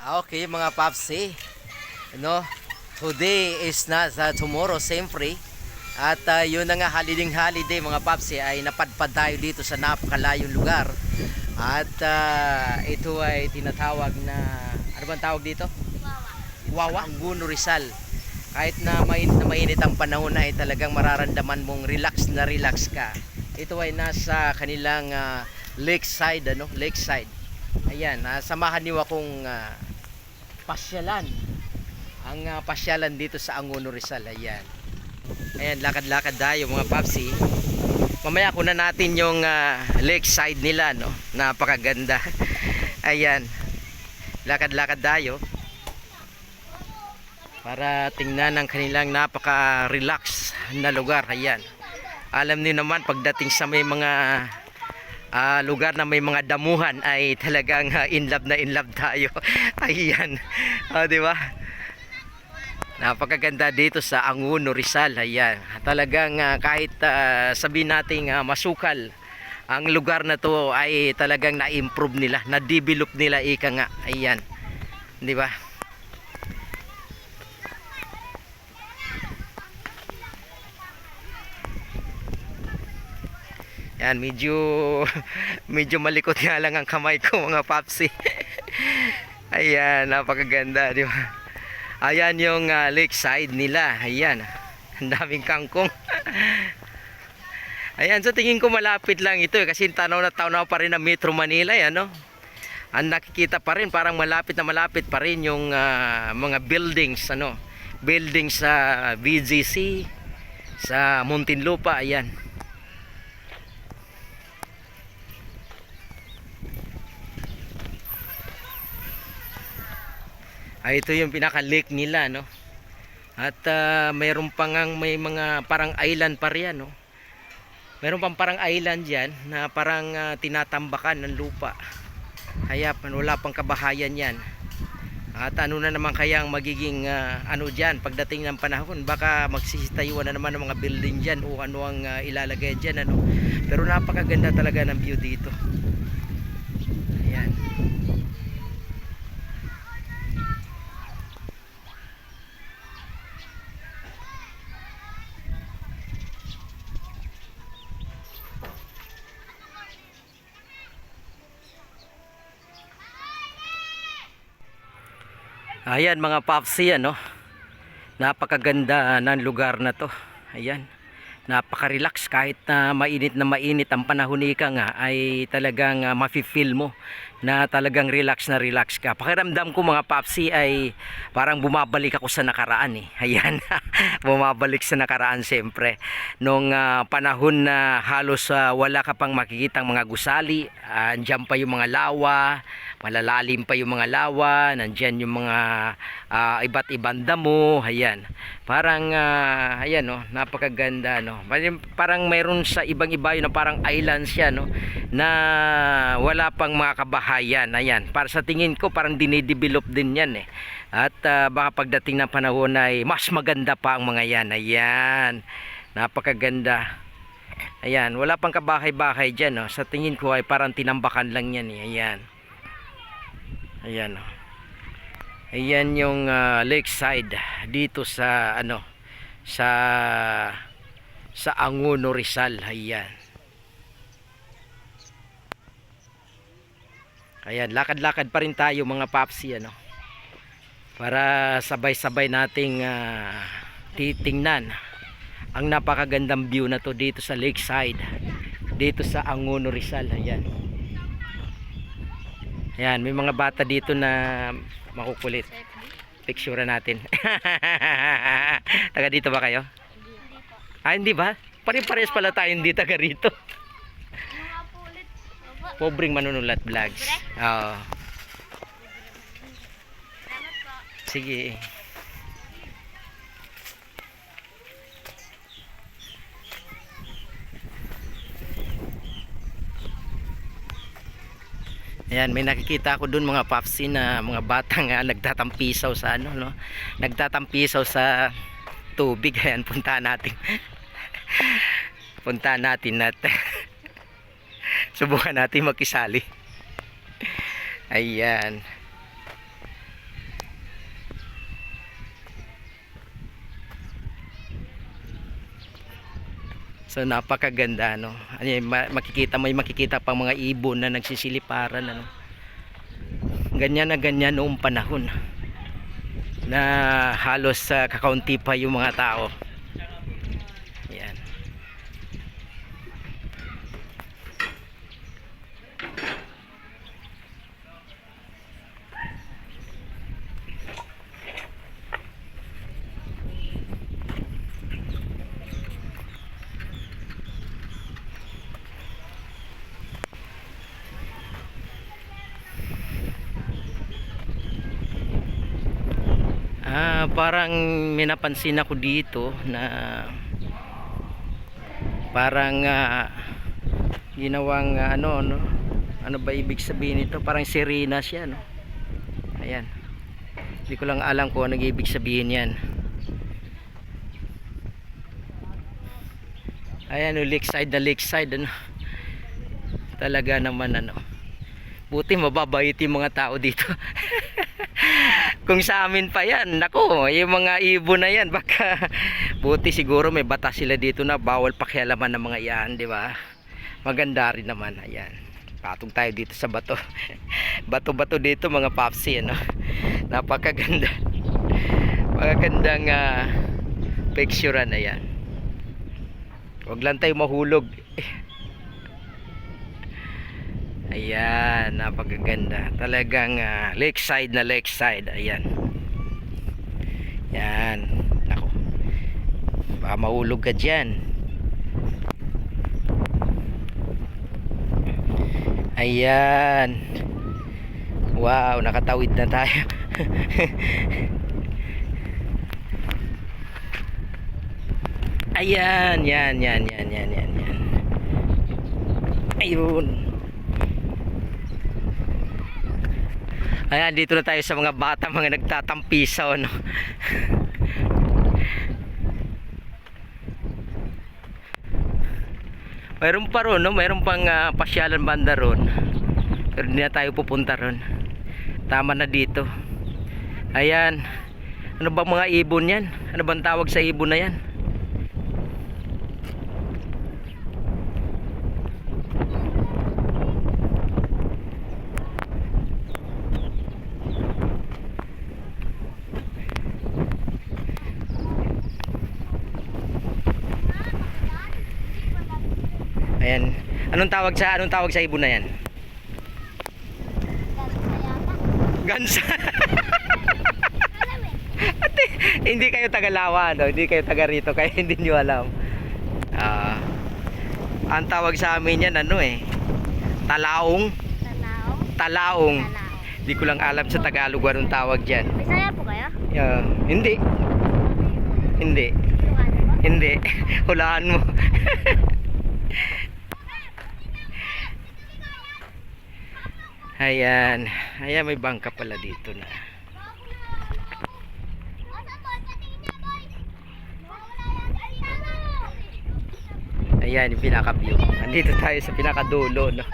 Ah, Okay mga papsi. No? Today is not uh, tomorrow, siyempre. At uh, yun na nga, holiday holiday mga papsi ay napadpad tayo dito sa napakalayong lugar. At uh, ito ay tinatawag na, ano bang tawag dito? Wawa. Guno Rizal. Kahit na mainit na mainit ang panahon ay talagang mararamdaman mong relax na relax ka. Ito ay nasa kanilang uh, lakeside, ano? Lakeside. Ayan, uh, samahan niyo akong ah, pasyalan. Ang ah, pasyalan dito sa Angono Rizal. Ayan. Ayan, lakad-lakad tayo mga papsi. Mamaya kuna natin yung ah, lakeside nila, no? Napakaganda. Ayan. Lakad-lakad tayo para tingnan ang kanilang napaka-relax na lugar. Ayan. Alam niyo naman pagdating sa may mga ah, lugar na may mga damuhan ay talagang ah, in love na in love tayo. Ayan. Ah, di ba? Napakaganda dito sa Anguno Rizal. Ayan. Talagang ah, kahit ah, sabihin nating ah, masukal ang lugar na to ay talagang na-improve nila, na-develop nila ika nga. Ayan. Di ba? Yan, medyo medyo malikot nga lang ang kamay ko mga papsi. Ayan, napakaganda, di ba? Ayan yung ah, lakeside nila. Ayan. Ang daming kangkong. Ayan, so tingin ko malapit lang ito eh, kasi tanaw na tanaw pa rin ng Metro Manila, yan, no? Ang nakikita pa rin, parang malapit na malapit pa rin yung ah, mga buildings, ano? Buildings sa BGC, sa Muntinlupa, ayan. Ay, ito yung pinaka-lake nila, no? At ah, mayroon pa ngang may mga parang island pa riyan, no? Mayroon pang parang island diyan na parang ah, tinatambakan ng lupa. Kaya wala pang kabahayan yan. At ano na naman kaya ang magiging ah, ano diyan pagdating ng panahon baka magsisitayuan na naman ng mga building diyan o ano ang ah, ilalagay diyan ano. Pero napakaganda talaga ng view dito. Ayan mga papsi ano. Napakaganda ng lugar na to. Ayan. Napaka-relax kahit na mainit na mainit ang panahon ika nga ay talagang uh, mafi-feel mo na talagang relax na relax ka. Pakiramdam ko mga papsi ay parang bumabalik ako sa nakaraan eh. Ayan. bumabalik sa nakaraan siyempre. Nung ah, panahon na halos ah, wala ka pang makikitang mga gusali, ah, andyan pa yung mga lawa, malalalim pa yung mga lawa, nandyan yung mga ah, iba't ibang damo, ayan. Parang, ah, ayan no, napakaganda no. Parang- mayroon sa ibang iba yun na parang island siya no, na wala pang mga kabahayan, ayan. Para sa tingin ko, parang dinidevelop din yan eh. At ah, baka pagdating ng panahon ay mas maganda pa ang mga yan, ayan. Napakaganda. Ayan, wala pang kabahay-bahay dyan, no. Sa tingin ko ay parang tinambakan lang yan, eh. Ayan. Ayan, oh. Ayan yung ah, lakeside dito sa ano sa sa Anguno Rizal. Ayan. Ayan, lakad-lakad pa rin tayo mga papsi ano. Para sabay-sabay nating ah, titingnan ang napakagandang view na to dito sa lakeside. Dito sa Anguno Rizal. Ayan. Ayan, may mga bata dito na makukulit. Picture natin. taga dito ba kayo? Ah, hindi ba? Pare-pares pala tayo hindi taga rito. Pobreng manunulat vlogs. Oo. Sige. Ayan, may nakikita ako doon mga papsi na mga batang nga nagtatampisaw sa ano, no? Nagtatampisaw sa tubig. Ayan, punta natin. punta natin at subukan natin makisali. Ayan. So napakaganda no. Ano makikita may makikita pang mga ibon na nagsisiliparan ano. Ganyan na ganyan noong panahon na halos sa kakaunti pa yung mga tao. Yan. Ah, parang may napansin ako dito na parang ah, ginawang ah, ano no? Ano ba ibig sabihin nito? Parang sirena siya no? Ayan. Hindi ko lang alam kung ano ibig sabihin yan. Ayan no lakeside na lakeside ano? Talaga naman ano? Buti mababait yung mga tao dito kung sa amin pa yan. Nako yung mga ibon na yan baka buti siguro may batas sila dito na bawal pakialaman ng mga yan di ba? Maganda rin naman ayan. Patong tayo dito sa bato. Bato bato dito mga papsi ano? Napakaganda. Magagandang uh, picturean ayan. Wag lang tayo mahulog Ayan, napakaganda. Talagang ah, lakeside na lakeside. Ayan. Yan. Nako. Baka mahulog ka dyan. Ayan. Wow, nakatawid na tayo. Ayan, yan, yan, yan, yan, yan, yan. Ayun. Ayan, dito na tayo sa mga bata, mga nagtatampisaw, no? Mayroon pa ron, no? Mayroon pang ah, pasyalan banda ron. Pero hindi na tayo pupunta ron. Tama na dito. Ayan. Ano ba mga ibon yan? Ano bang tawag sa ibon na yan? Ayan. Anong tawag sa anong tawag sa ibon na yan? Gansa. Ate, hindi kayo taga-lawa, no? Hindi kayo taga rito, kaya hindi nyo alam. Ah. ang tawag sa amin yan, ano eh? Talaong. Talaong. Tanaw. Hindi ko lang alam sa Tagalog anong tawag dyan. Bisaya po kayo? Ah, hindi. Hindi. Hindi. Hulaan mo. Ayan. Ayan, may bangka pala dito na. Ayan, yung pinaka-view. Andito tayo sa pinaka-dulo, no?